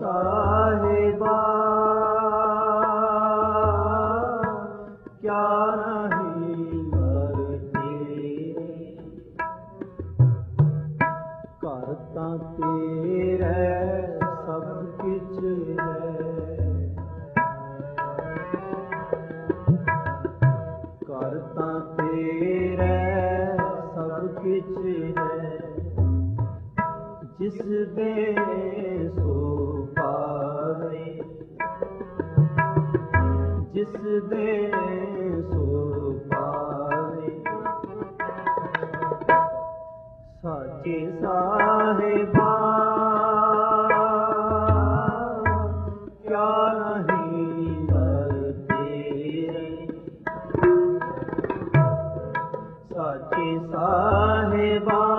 ਸਾਹਿਬਾ ਕਿਆ ਨਹੀਂ ਕਰਤੇ ਘਰ ਤਾਂ ਤੇਰੇ ਸਭ ਕਿਛ ਹੈ ਕਰ ਤਾਂ ਤੇਰੇ ਸਭ ਕਿਛ ਹੈ ਜਿਸ ਦੇ ਸੋ ਦੇ ਸੋ ਸਾਚੇ ਸਾਹਿਬਾ ਕਿਆ ਨਹੀਂ ਸਾਚੇ ਸਾਹਿਬਾ